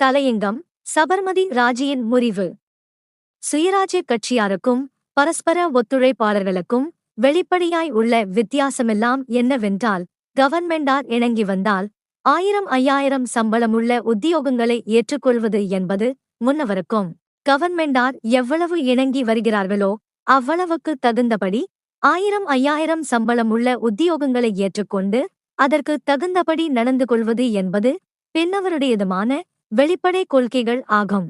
தலையங்கம் சபர்மதி ராஜியின் முறிவு. சுயராஜ்ய கட்சியாருக்கும் பரஸ்பர ஒத்துழைப்பாளர்களுக்கும் வெளிப்படையாய் உள்ள வித்தியாசமெல்லாம் என்னவென்றால் கவர்மெண்டார் இணங்கி வந்தால் ஆயிரம் ஐயாயிரம் சம்பளமுள்ள உத்தியோகங்களை ஏற்றுக்கொள்வது என்பது முன்னவருக்கும். கவர்மெண்டார் எவ்வளவு இணங்கி வருகிறார்களோ அவ்வளவுக்கு தகுந்தபடி ஆயிரம் ஐயாயிரம் சம்பளமுள்ள உத்தியோகங்களை ஏற்றுக்கொண்டு அதற்கு தகுந்தபடி நடந்து கொள்வது என்பது பின்னவருடையதுமான வெளிப்படை கொள்கைகள் ஆகும்.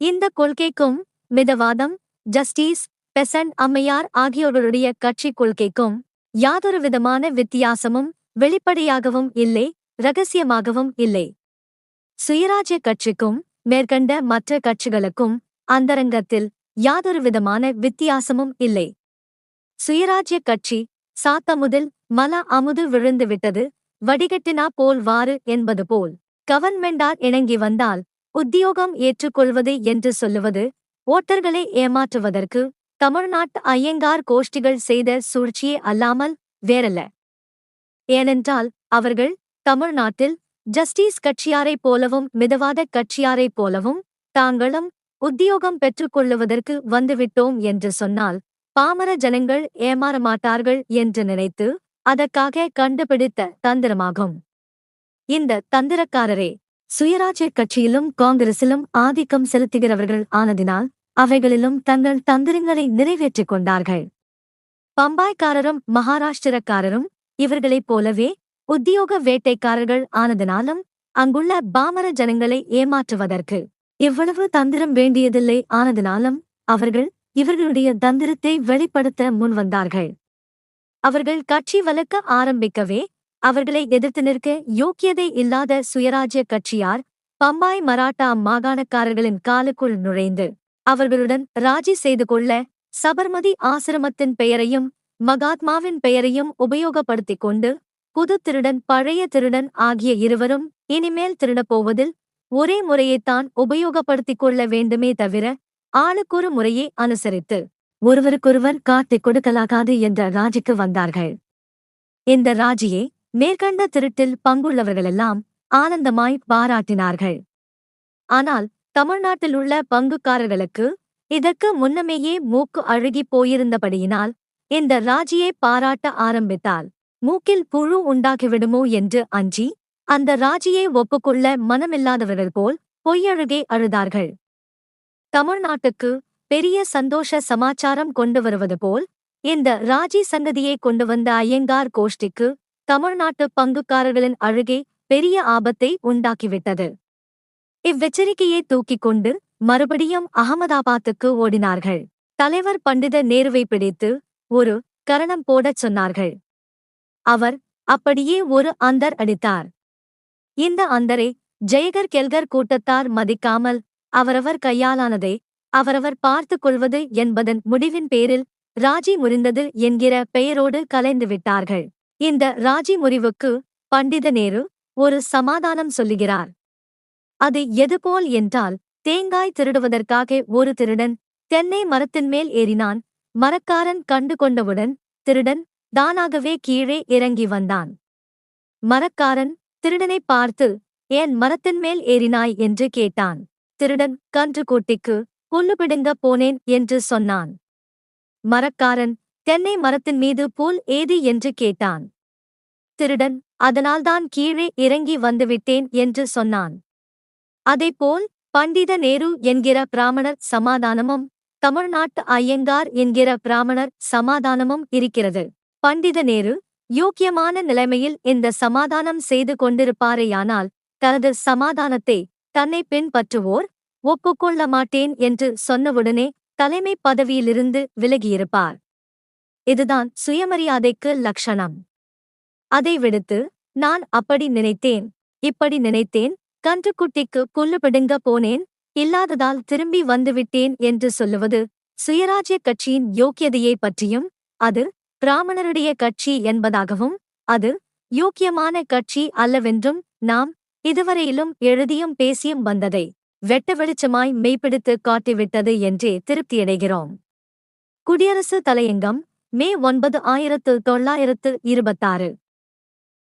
இந்த கொள்கைக்கும் மிதவாதம் ஜஸ்டிஸ் பெசன்ட் அம்மையார் ஆகியோருடைய கட்சி கொள்கைக்கும் யாதொரு விதமான வித்தியாசமும் வெளிப்படையாகவும் இல்லை ரகசியமாகவும் இல்லை. சுயராஜ்ய கட்சிக்கும் மேற்கண்ட மற்ற கட்சிகளுக்கும் அந்தரங்கத்தில் யாதொரு விதமான வித்தியாசமும் இல்லை. சுயராஜ்ய கட்சி சாத்தமுதில் மல அமுது விழுந்துவிட்டது வடிகட்டினா போல் வாறு என்பது போல். கவர்மெண்டார் இணங்கி வந்தால் உத்தியோகம் ஏற்றுக்கொள்வது என்று சொல்லுவது ஓட்டர்களை ஏமாற்றுவதற்கு தமிழ்நாட்டு ஐயங்கார் கோஷ்டிகள் செய்த சூழ்ச்சியே அல்லாமல் வேறல்ல. ஏனென்றால் அவர்கள் தமிழ்நாட்டில் ஜஸ்டிஸ் கட்சியாரைப் போலவும் மிதவாத கட்சியாரைப் போலவும் தாங்களும் உத்தியோகம் பெற்றுக்கொள்ளுவதற்கு வந்துவிட்டோம் என்று சொன்னால் பாமர ஜனங்கள் ஏமாறமாட்டார்கள் என்று நினைத்து அதற்காக கண்டுபிடித்த தந்திரமாகும். இந்த தந்திரக்காரரே சுயராஜ்ய கட்சியிலும் காங்கிரசிலும் ஆதிக்கம் செலுத்துகிறவர்கள் ஆனதினால் அவைகளிலும் தங்கள் தந்திரங்களை நிறைவேற்றிக் கொண்டார்கள். பம்பாய்க்காரரும் மகாராஷ்டிரக்காரரும் இவர்களைப் போலவே உத்தியோக வேட்டைக்காரர்கள் ஆனதினாலும் அங்குள்ள பாமர ஜனங்களை ஏமாற்றுவதற்கு இவ்வளவு தந்திரம் வேண்டியதில்லை ஆனதினாலும் அவர்கள் இவர்களுடைய தந்திரத்தை வெளிப்படுத்த முன்வந்தார்கள். அவர்கள் கட்சி வளர்க்க ஆரம்பிக்கவே அவர்களை எதிர்த்து நிற்க யோக்கியதை இல்லாத சுயராஜ்ய கட்சியார் பம்பாய் மராட்டா மாகாணக்காரர்களின் காலுக்குள் நுழைந்து அவர்களுடன் ராஜி செய்து கொள்ள சபர்மதி ஆசிரமத்தின் பெயரையும் மகாத்மாவின் பெயரையும் உபயோகப்படுத்திக் கொண்டு புது திருடன் பழைய திருடன் ஆகிய இருவரும் இனிமேல் திருடப் போவதில் ஒரே முறையைத்தான் உபயோகப்படுத்திக் கொள்ள வேண்டுமே தவிர ஆளுக்கொரு முறையை அனுசரித்து ஒருவருக்கொருவர் காட்டிக் கொடுக்கலாகாது என்ற ராஜிக்கு வந்தார்கள். இந்த ராஜியே மேற்கண்ட திருட்டில் பங்குள்ளவர்களெல்லாம் ஆனந்தமாய் பாராட்டினார்கள். ஆனால் தமிழ்நாட்டில் உள்ள பங்குக்காரர்களுக்கு இதற்கு முன்னமேயே மூக்கு அழுகிப் போயிருந்தபடியினால் இந்த ராஜியை பாராட்ட ஆரம்பித்தால் மூக்கில் புழு உண்டாகிவிடுமோ என்று அஞ்சி அந்த ராஜியை ஒப்புக்கொள்ள மனமில்லாதவர்கள் போல் பொய்யழுகே அழுதார்கள். தமிழ்நாட்டுக்கு பெரிய சந்தோஷ சமாச்சாரம் கொண்டு வருவது போல் இந்த ராஜி சங்கதியை கொண்டு வந்த ஐயங்கார் கோஷ்டிக்கு தமிழ்நாட்டு பங்குக்காரர்களின் அழுகை பெரிய ஆபத்தை உண்டாக்கிவிட்டது. இவ்வெச்சரிக்கையை தூக்கிக் கொண்டு மறுபடியும் அகமதாபாத்துக்கு ஓடினார்கள். தலைவர் பண்டித நேருவை பிடித்து ஒரு கரணம் போடச் சொன்னார்கள். அவர் அப்படியே ஒரு அந்தர் அடித்தார். இந்த அந்தரை ஜெயகர் கெல்கர் கூட்டத்தார் மதிக்காமல் அவரவர் கையாலானதை அவரவர் பார்த்துக் கொள்வது என்பதன் முடிவின் பேரில் ராஜி முறிந்தது என்கிற பெயரோடு கலைந்து விட்டார்கள். இந்த ராஜி முறிவுக்கு பண்டித நேரு ஒரு சமாதானம் சொல்லுகிறார். அது எதுபோல் என்றால் தேங்காய் திருடுவதற்காக ஒரு திருடன் தென்னை மரத்தின் மேல் ஏறினான் மரக்காரன் கண்டு கொண்டவுடன் திருடன் தானாகவே கீழே இறங்கி வந்தான். மரக்காரன் திருடனைப் பார்த்து ஏன் மரத்தின் மேல் ஏறினாய்? என்று கேட்டான். திருடன் கன்று கூட்டிக்கு புல்லு பிடுங்க போனேன் என்று சொன்னான். மரக்காரன் தென்னை மரத்தின் மீது போல் ஏது என்று கேட்டான். திருடன் அதனால்தான் கீழே இறங்கி வந்துவிட்டேன் என்று சொன்னான். அதேபோல் பண்டித நேரு என்கிற பிராமணர் சமாதானமும் தமிழ்நாட்டு ஐயங்கார் என்கிற பிராமணர் சமாதானமும் இருக்கிறது. பண்டித நேரு யோக்கியமான நிலைமையில் இந்த சமாதானம் செய்து கொண்டிருப்பாரேயானால் தனது சமாதானத்தை தன்னை பின்பற்றுவோர் ஒப்புக்கொள்ள மாட்டேன் என்று சொன்னவுடனே தலைமை பதவியிலிருந்து விலகியிருப்பார். இதுதான் சுயமரியாதைக்கு லட்சணம் அதை விடுத்து நான் அப்படி நினைத்தேன் இப்படி நினைத்தேன் கன்றுக்குட்டிக்கு புல்லுபிடுங்க போனேன் இல்லாததால் திரும்பி வந்துவிட்டேன் என்று சொல்லுவது சுயராஜ்ய கட்சியின் யோக்கியதையை பற்றியும் அது பிராமணருடைய கட்சி என்பதாகவும் அது யோக்கியமான கட்சி அல்லவென்றும் நாம் இதுவரையிலும் எழுதியும் பேசியும் வந்ததை வெட்ட வெளிச்சமாய் மெய்ப்பிடித்து காட்டிவிட்டது என்றே திருப்தியடைகிறோம். குடியரசு தலையங்கம் மே ஒன்பது ஆயிரத்து தொள்ளாயிரத்து இருபத்தாறு.